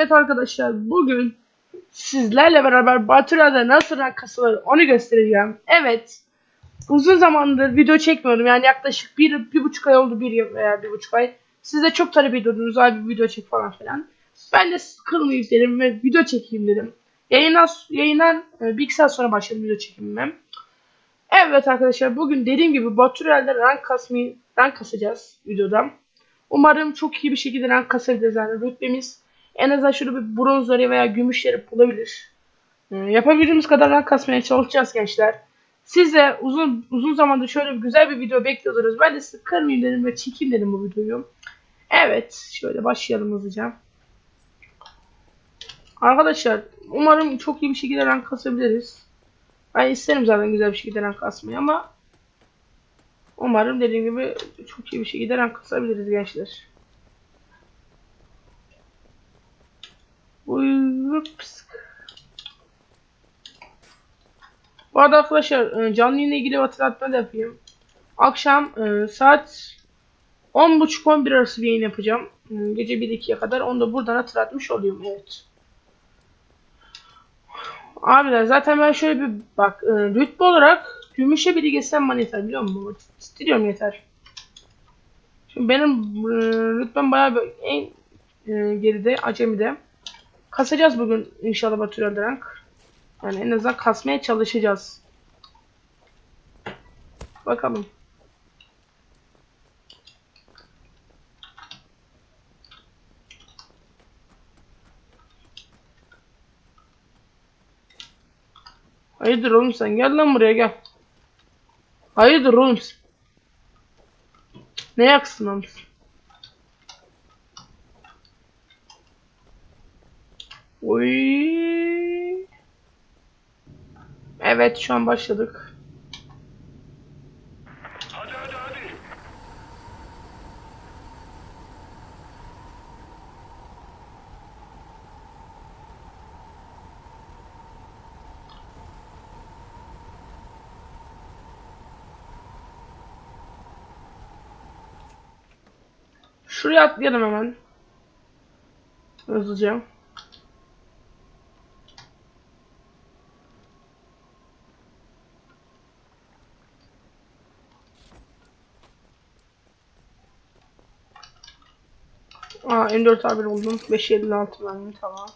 Evet arkadaşlar bugün sizlerle beraber Batura'da nasıl rank kasılır onu göstereceğim. Evet uzun zamandır video çekmiyorum yani yaklaşık bir, bir buçuk ay oldu bir yıl veya bir buçuk ay. Siz de çok talep ediyordunuz abi video çek falan filan. Ben de sıkılmayayım dedim ve video çekeyim dedim. Yayından, yayından e, bir iki saat sonra başladım video çekimime. Evet arkadaşlar bugün dediğim gibi Batura'da rank kasmayı rank kasacağız videoda. Umarım çok iyi bir şekilde rank kasabiliriz yani rütbemiz en azından şöyle bir bronzları veya gümüşleri bulabilir. Ee, yapabildiğimiz kadar kasmaya çalışacağız gençler. Siz de uzun uzun zamandır şöyle bir güzel bir video bekliyordunuz. Ben de sizi kırmayayım dedim ve çekeyim dedim bu videoyu. Evet şöyle başlayalım hızlıca. Arkadaşlar umarım çok iyi bir şekilde rank kasabiliriz. Ben isterim zaten güzel bir şekilde rank kasmayı ama umarım dediğim gibi çok iyi bir şekilde rank kasabiliriz gençler. Ups. Bu arada arkadaşlar e, canlı yayınla ilgili hatırlatma da yapayım. Akşam e, saat 10.30-11 arası bir yayın yapacağım. E, Gece 1-2'ye kadar. Onu da buradan hatırlatmış olayım. Evet. Abiler zaten ben şöyle bir bak rütbe olarak gümüşe biri geçsem bana yeter biliyor musun? İstiyorum yeter. Şimdi benim rütbem bayağı bir en geride acemide. Kasacağız bugün inşallah Baturel rank. Yani en azından kasmaya çalışacağız. Bakalım. Hayırdır oğlum sen gel lan buraya gel. Hayırdır oğlum sen? Ne yaksın oğlum Oy. Evet şu an başladık. Hadi hadi hadi. Şuraya atlayalım hemen. Hızlıca. Aa M4 abi buldum. 556 mermi tamam.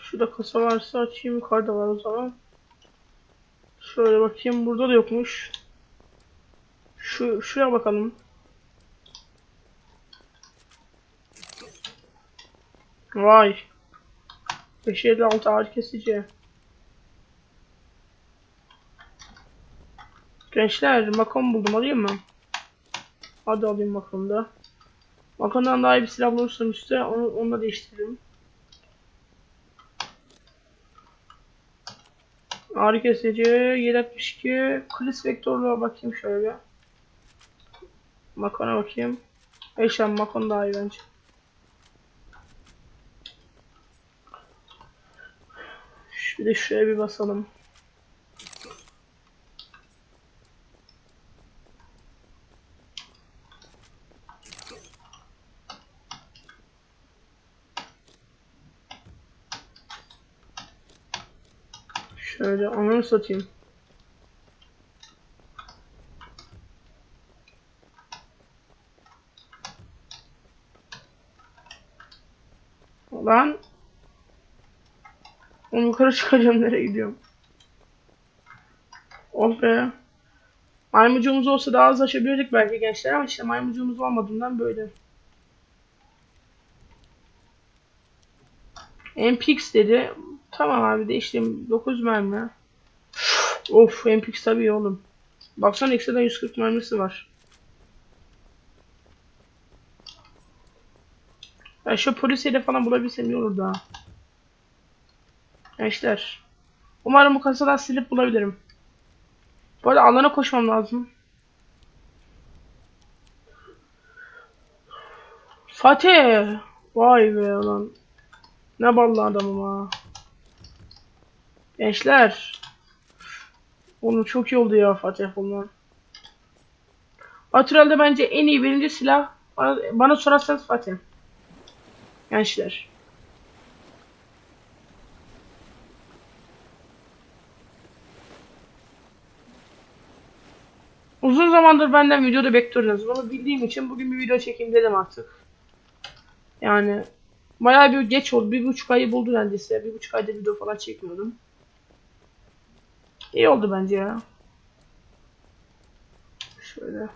Şurada kasa varsa açayım yukarıda var o zaman. Şöyle bakayım burada da yokmuş. Şu şuraya bakalım. Vay. 556 ağır kesici. Gençler makam buldum alayım mı? Hadi alayım makamı da. Makamdan daha iyi bir silah bulursam işte onu, onu da değiştiririm. Ağrı kesici 762 Klis vektörlüğe bakayım şöyle. Makona bakayım. Eşen makon daha iyi bence. Bir de şuraya bir basalım. Şöyle onu satayım. Lan. Onu yukarı çıkacağım nereye gidiyorum? Oh be. Maymucuğumuz olsa daha az açabilirdik belki gençler ama işte maymucuğumuz olmadığından böyle. MPX dedi. Tamam abi değiştim. 9 mermi. Of MPX tabii oğlum. Baksana ekstradan 140 mermisi var. Ya şu polisiyle falan bulabilsem iyi olur daha. Gençler. Umarım bu kasadan silip bulabilirim. Bu arada alana koşmam lazım. Fatih. Vay be lan. Ne ballı adamım ha. Gençler. Oğlum çok iyi oldu ya Fatih bunlar. Natural'de bence en iyi birinci silah Bana, bana sorarsanız Fatih. Gençler. Uzun zamandır benden videoda bekliyordunuz. Bunu bildiğim için bugün bir video çekeyim dedim artık. Yani bayağı bir geç oldu. Bir buçuk ayı buldu neredeyse. Bir buçuk ayda video falan çekmiyordum. İyi oldu bence ya. Şöyle.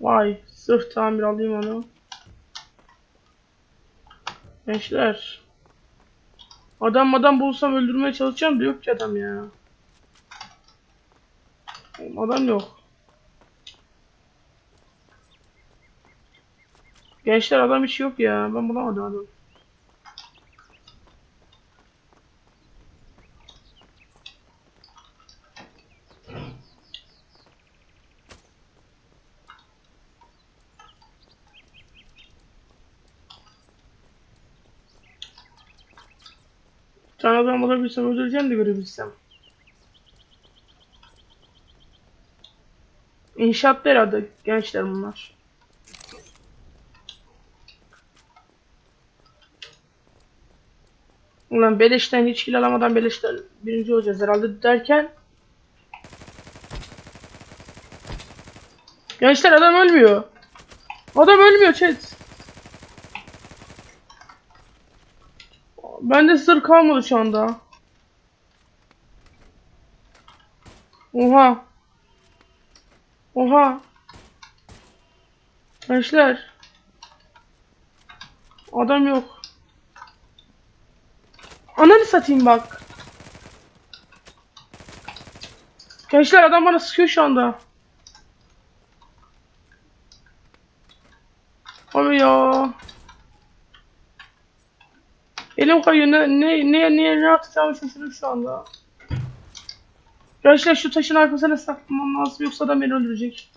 Vay sırf tamir alayım onu. Gençler. Adam adam bulsam öldürmeye çalışacağım da yok ki adam ya. Adam yok. Gençler adam hiç yok ya. Ben bulamadım adam. Tane adam bulabilsem öldüreceğim de görebilsem. İnşaatta herhalde gençler bunlar. Ulan beleşten hiç kill alamadan beleşten birinci olacağız herhalde derken Gençler adam ölmüyor. Adam ölmüyor chat. Bende sır kalmadı şu anda. Oha. Oha. Gençler. Adam yok. Ananı satayım bak. Gençler adam bana sıkıyor şu anda. Abi ya. Elim kayıyor. Ne ne ne ne ne yapacağımı şaşırdım şu anda. Gençler şu taşın arkasına saklamam lazım yoksa adam beni öldürecek.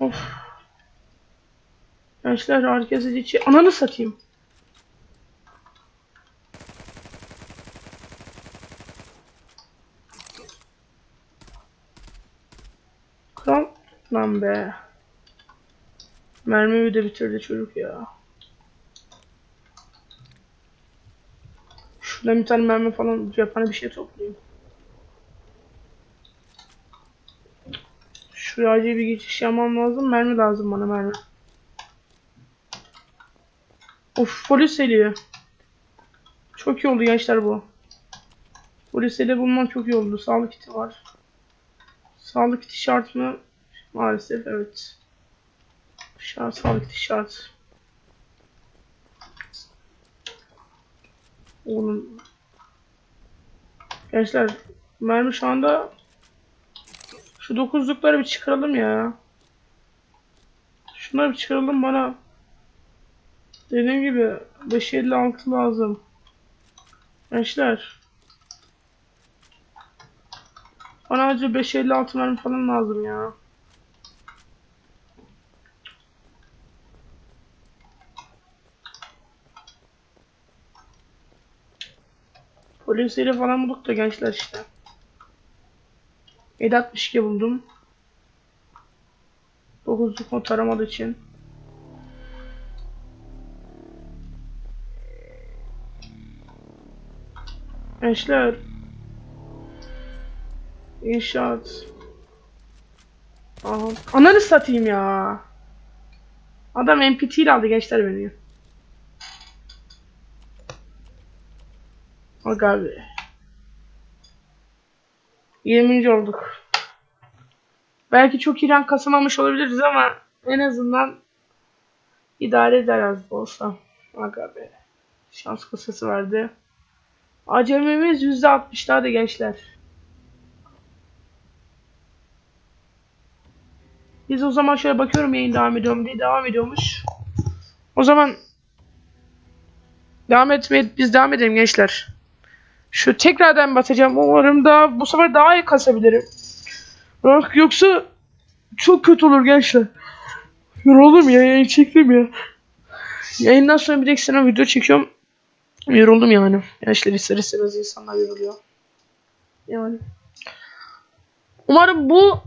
Of. Gençler herkes içi. Ananı satayım. Kral lan be. Mermimi de bitirdi çocuk ya. Şuradan bir tane mermi falan cephane bir şey toplayayım. Şuraya acil bir geçiş yapmam lazım. Mermi lazım bana mermi. Of polis geliyor. Çok iyi oldu gençler bu. Polis eli bulmam çok iyi oldu. Sağlık kiti var. Sağlık kiti şart mı? Maalesef evet. Şart kiti şart. Oğlum. Gençler mermi şu anda şu dokuzlukları bir çıkaralım ya. Şunları bir çıkaralım bana. Dediğim gibi 556 lazım. Gençler. Bana acı 556 mermi falan lazım ya. Polisiyle falan bulduk da gençler işte. 762 buldum. 9'luk not aramadığı için. Gençler. İnşaat. Aha. Ananı satayım ya. Adam MPT ile aldı gençler beni. Aga abi. 20. olduk. Belki çok iyi rank kasamamış olabiliriz ama en azından idare eder az da olsa. Aga be. Şans kasası verdi. Acemimiz %60 daha da gençler. Biz o zaman şöyle bakıyorum yayın devam ediyorum diye devam ediyormuş. O zaman devam etmeye biz devam edelim gençler. Şu tekrardan batacağım. Umarım daha bu sefer daha iyi kasabilirim. Bak yoksa çok kötü olur gençler. Yoruldum ya yayın çektim ya. Yayından sonra bir de ekstra video çekiyorum. Yoruldum yani. Gençler ister istemez insanlar yoruluyor. Yani. Umarım bu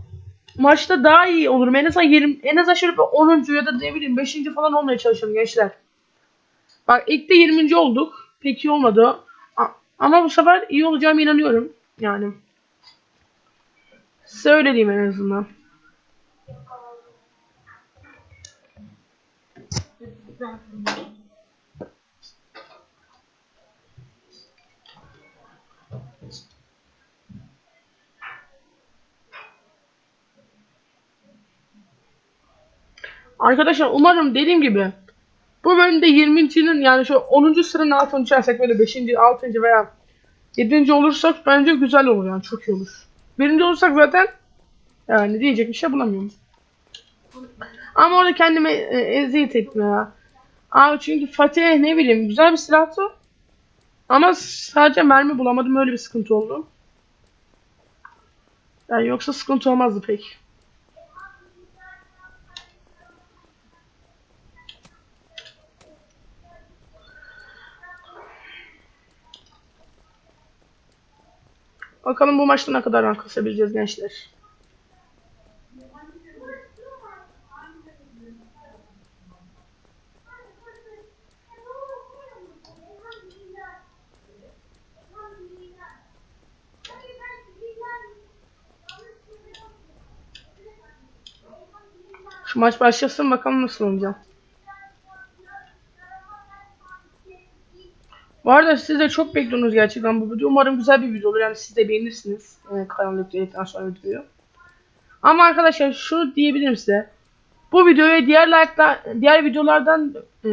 maçta daha iyi olurum. En azından 20, en azından şöyle bir 10. ya da ne bileyim 5. falan olmaya çalışalım gençler. Bak ilk de 20. olduk. Pek iyi olmadı. Ama bu sefer iyi olacağıma inanıyorum. Yani. Size en azından. Arkadaşlar umarım dediğim gibi bu bölümde 20.'nin yani şu 10. sıranın altını düşersek böyle 5. 6. veya 7. olursak bence güzel olur yani çok iyi olur. Birinci olursak zaten yani diyecek bir şey bulamıyorum. Ama orada kendime e, eziyet etme ya. Abi çünkü Fatih ne bileyim güzel bir silahtı. Ama sadece mermi bulamadım öyle bir sıkıntı oldu. Yani yoksa sıkıntı olmazdı pek. Bakalım bu maçta ne kadar rank kasabileceğiz gençler. Şu maç başlasın bakalım nasıl oynayacağım. Bu arada siz de çok bekliyorsunuz gerçekten bu video. Umarım güzel bir video olur. Yani siz de beğenirsiniz. E, kanalı yükledikten sonra videoyu. Ama arkadaşlar şunu diyebilirim size. Bu videoya diğer like'lar, diğer videolardan e,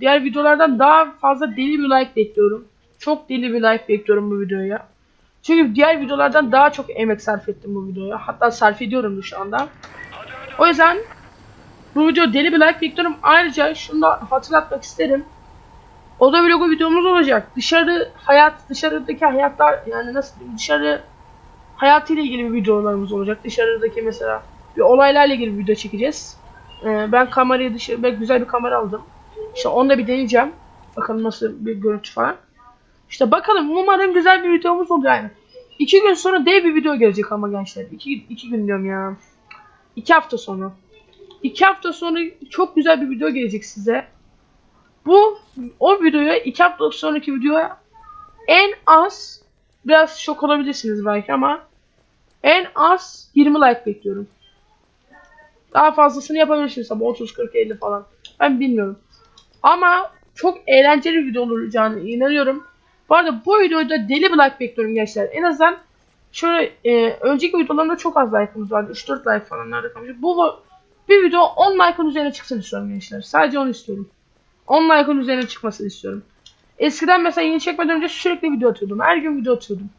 diğer videolardan daha fazla deli bir like bekliyorum. Çok deli bir like bekliyorum bu videoya. Çünkü diğer videolardan daha çok emek sarf ettim bu videoya. Hatta sarf ediyorum şu anda. O yüzden bu video deli bir like bekliyorum. Ayrıca şunu da hatırlatmak isterim. Oda vlogu videomuz olacak. Dışarı hayat, dışarıdaki hayatlar yani nasıl diyeyim, dışarı hayatıyla ilgili bir videolarımız olacak. Dışarıdaki mesela bir olaylarla ilgili bir video çekeceğiz. Ee, ben kamerayı dışarı, ben güzel bir kamera aldım. İşte onu da bir deneyeceğim. Bakalım nasıl bir görüntü falan. İşte bakalım umarım güzel bir videomuz olur yani. İki gün sonra dev bir video gelecek ama gençler. İki, iki gün diyorum ya. İki hafta sonra. İki hafta sonra çok güzel bir video gelecek size. Bu o videoya iki hafta sonraki videoya en az biraz şok olabilirsiniz belki ama en az 20 like bekliyorum. Daha fazlasını yapabilirsiniz ama 30 40 50 falan. Ben bilmiyorum. Ama çok eğlenceli bir video olacağını inanıyorum. Bu arada bu videoda deli bir like bekliyorum gençler. En azından şöyle e, önceki videolarımda çok az like'ımız vardı. 3-4 like falan nerede kalmış. Bu bir video 10 like'ın üzerine çıksın istiyorum gençler. Sadece onu istiyorum. 10 like'ın üzerine çıkmasını istiyorum. Eskiden mesela yeni çekmeden önce sürekli video atıyordum. Her gün video atıyordum.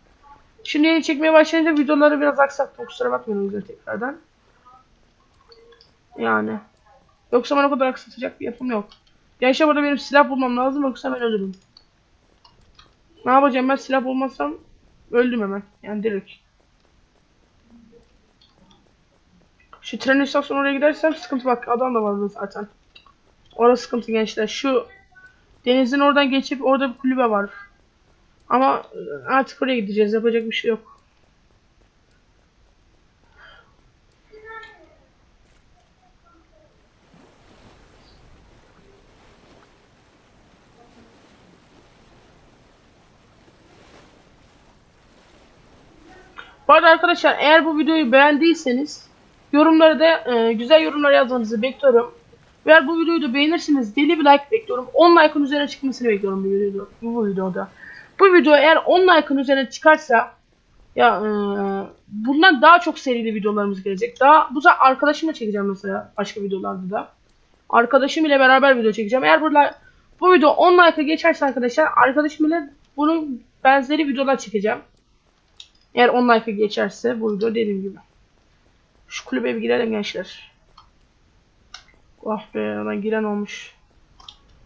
Şimdi yeni çekmeye başlayınca videoları biraz aksattım. Kusura bakmayın tekrardan. Yani. Yoksa bana o kadar aksatacak bir yapım yok. Gençler burada benim silah bulmam lazım yoksa ben ölürüm. Ne yapacağım ben silah bulmazsam öldüm hemen. Yani direkt. Şu tren istasyonu oraya gidersem sıkıntı bak adam da vardı zaten. Orası sıkıntı gençler. Şu denizin oradan geçip orada bir kulübe var. Ama artık oraya gideceğiz. Yapacak bir şey yok. Bu arada arkadaşlar eğer bu videoyu beğendiyseniz yorumlara da e, güzel yorumlar yazmanızı bekliyorum. Eğer bu videoyu da beğenirseniz deli bir like bekliyorum. 10 like'ın üzerine çıkmasını bekliyorum bu videoda. Bu, videoda. Bu video eğer 10 like'ın üzerine çıkarsa ya e, bundan daha çok serili videolarımız gelecek. Daha bu sefer arkadaşımla çekeceğim mesela başka videolarda da. Arkadaşım ile beraber video çekeceğim. Eğer bu, like- bu video 10 like'a geçerse arkadaşlar arkadaşım ile bunun benzeri videolar çekeceğim. Eğer 10 like'a geçerse bu video dediğim gibi. Şu kulübe bir girelim gençler. Ah be lan giren olmuş.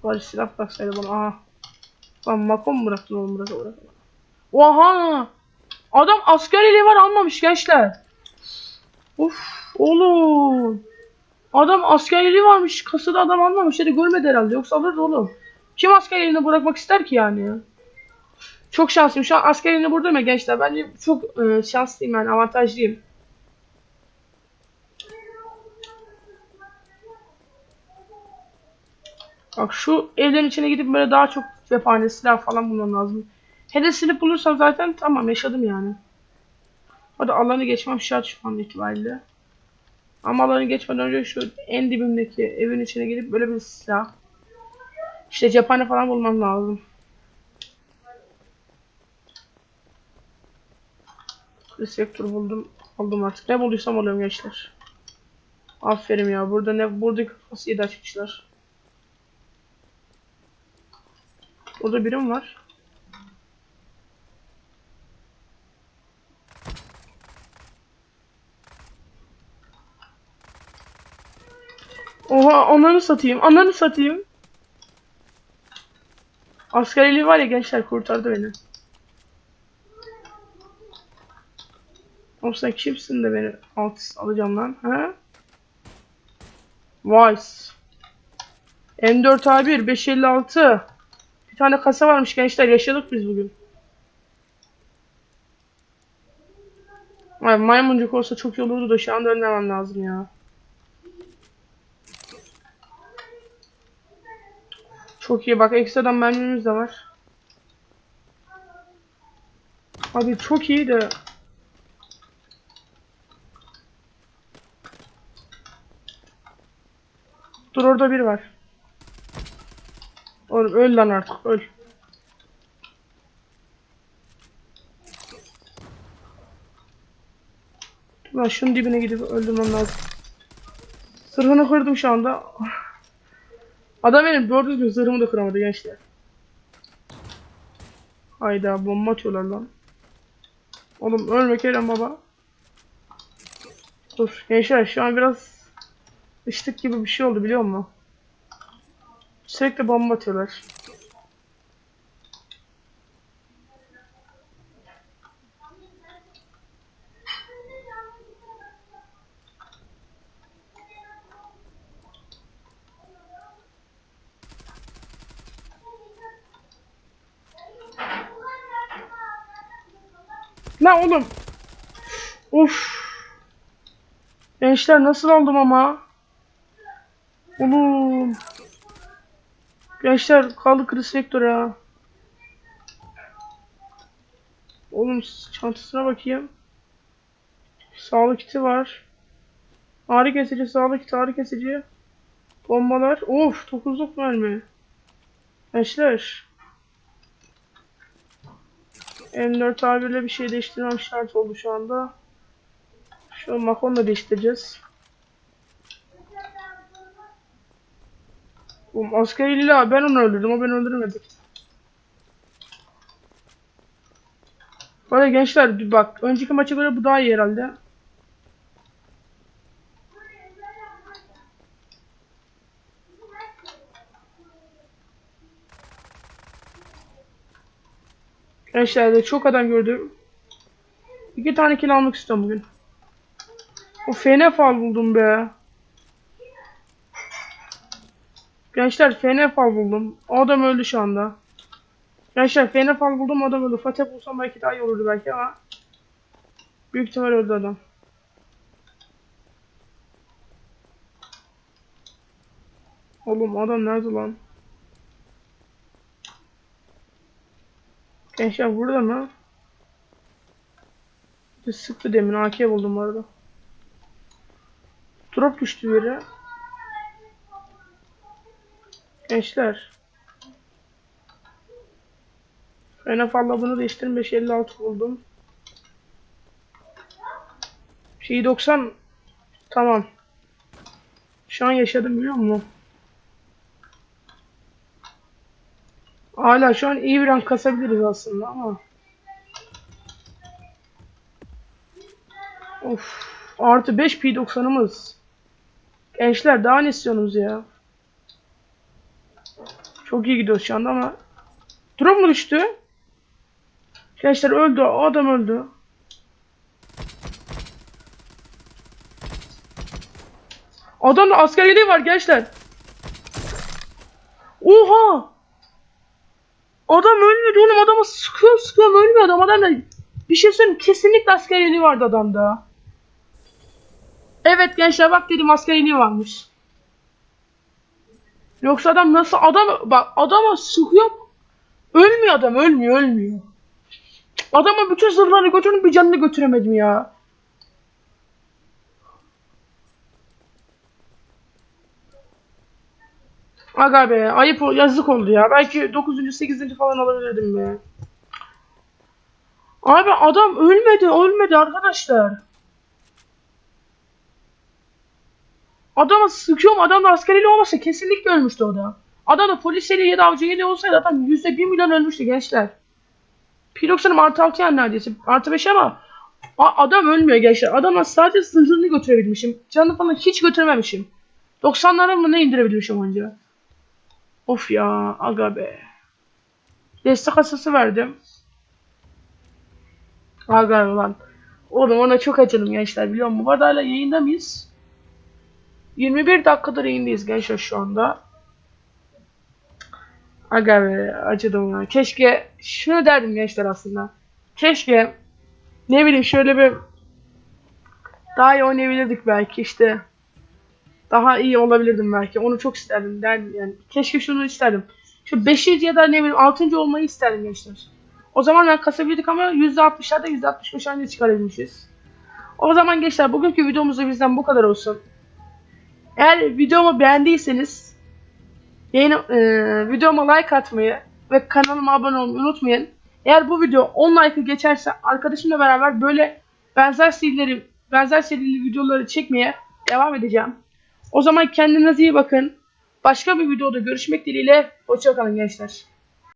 Bari silah baksaydı bana. Aha. Lan makom mu bıraktın oğlum bırak bırak. Oha! Adam askeriliği var almamış gençler. Uf oğlum. Adam askeriliği varmış. Kasada adam almamış. Ya da görmedi herhalde. Yoksa alırdı oğlum. Kim askerliğini bırakmak ister ki yani? Çok şanslıyım. Şu an askerliğini burada mı gençler? Bence çok e, şanslıyım yani avantajlıyım. Bak şu evlerin içine gidip böyle daha çok cephane silah falan bulmam lazım. Hedefini bulursam zaten tamam yaşadım yani. Hadi alanı geçmem şart şu an itibariyle. Ama alanı geçmeden önce şu en dibimdeki evin içine gidip böyle bir silah. İşte cephane falan bulmam lazım. Resektör buldum. Aldım artık. Ne bulduysam alıyorum gençler. Aferin ya. Burada ne buradaki kafası iyi açmışlar. Burada birim var. Oha ananı satayım. Ananı satayım. Askerliği var ya gençler kurtardı beni. Oğlum sen kimsin de beni alt alacağım lan? Ha? Vice. M4A1 556. Bir tane kasa varmış gençler yaşadık biz bugün. Ay maymuncuk olsa çok iyi olurdu da şu anda ölmemem lazım ya. Çok iyi bak ekstradan mermimiz de var. Abi çok iyi de Dur orada biri var. Oğlum öl lan artık öl. Lan şunun dibine gidip öldürmem lazım. Zırhını kırdım şu anda. Adam benim doğru düzgün zırhımı da kıramadı gençler. Hayda bomba atıyorlar lan. Oğlum ölme Kerem baba. Dur gençler şu an biraz ıştık gibi bir şey oldu biliyor musun? Sürekli bomba atıyorlar. Lan oğlum. Of. Gençler nasıl oldum ama? Oğlum. Gençler kaldı kriz vektör ya. Oğlum çantasına bakayım. Sağlık kiti var. Ağrı kesici, sağlık kiti, ağrı kesici. Bombalar. Of, 9'luk mermi. Gençler. M4 abiyle bir şey değiştirmem şart oldu şu anda. Şu makonu da değiştireceğiz. Oğlum asker illa ben onu öldürdüm o beni öldürmedi. Böyle gençler bak önceki maça göre bu daha iyi herhalde. Gençler de çok adam gördüm. İki tane kill almak istiyorum bugün. O fene fal buldum be. Gençler fene fal buldum. O adam öldü şu anda. Gençler fene fal buldum adam öldü. Fatih bulsam belki daha iyi olurdu belki ama. Büyük ihtimal öldü adam. Oğlum adam nerede lan? Gençler burada mı? Sıktı demin AK buldum bu arada. Drop düştü yere. Gençler. En fazla bunu değiştirin 556 buldum. Şeyi 90 tamam. Şu an yaşadım biliyor musun? Hala şu an iyi bir rank kasabiliriz aslında ama. Of. Artı 5 P90'ımız. Gençler daha ne istiyorsunuz ya? Çok iyi gidiyoruz şu anda ama. Drop mu düştü? Gençler öldü. O adam öldü. Adamda asker yeleği var gençler. Oha! Adam ölmedi oğlum adamı sıkıyor sıkıyor ölmüyor adam adamda bir şey söyleyeyim kesinlikle asker yeleği vardı adamda. Evet gençler bak dedim asker yeleği varmış. Yoksa adam nasıl adam bak adama sıkıyor. Ölmüyor adam ölmüyor ölmüyor. Adama bütün zırhlarını götürdüm bir canını götüremedim ya. Aga be ayıp yazık oldu ya. Belki 9. 8. falan alabilirdim be. Abi adam ölmedi ölmedi arkadaşlar. Adama sıkıyorum adam da askeriyle olmasa kesinlikle ölmüştü o da. Adam da polisiyle ya da avcıyla olsaydı adam %1 milyon ölmüştü gençler. Pirox'un artı 6 yani neredeyse. Artı 5 ama adam ölmüyor gençler. Adama sadece zırhını götürebilmişim. Canını falan hiç götürememişim. 90'lara mı ne indirebilmişim anca. Of ya aga be. Destek kasası verdim. Aga lan. Oğlum ona çok acıdım gençler biliyor musun? Bu arada hala yayında mıyız? 21 dakikadır yayındayız gençler şu anda. Aga be acıdım ya. Keşke şunu derdim gençler aslında. Keşke ne bileyim şöyle bir daha iyi oynayabilirdik belki işte. Daha iyi olabilirdim belki. Onu çok isterdim derdim yani. Keşke şunu isterdim. Şu 5. ya da ne bileyim 6. olmayı isterdim gençler. O zaman ben kasabilirdik ama %60'larda %65 anca çıkarabilmişiz. O zaman gençler bugünkü videomuz da bizden bu kadar olsun. Eğer videomu beğendiyseniz yayın, e, videoma like atmayı ve kanalıma abone olmayı unutmayın. Eğer bu video 10 like'ı geçerse arkadaşımla beraber böyle benzer serileri, benzer serili videoları çekmeye devam edeceğim. O zaman kendinize iyi bakın. Başka bir videoda görüşmek dileğiyle. Hoşçakalın gençler.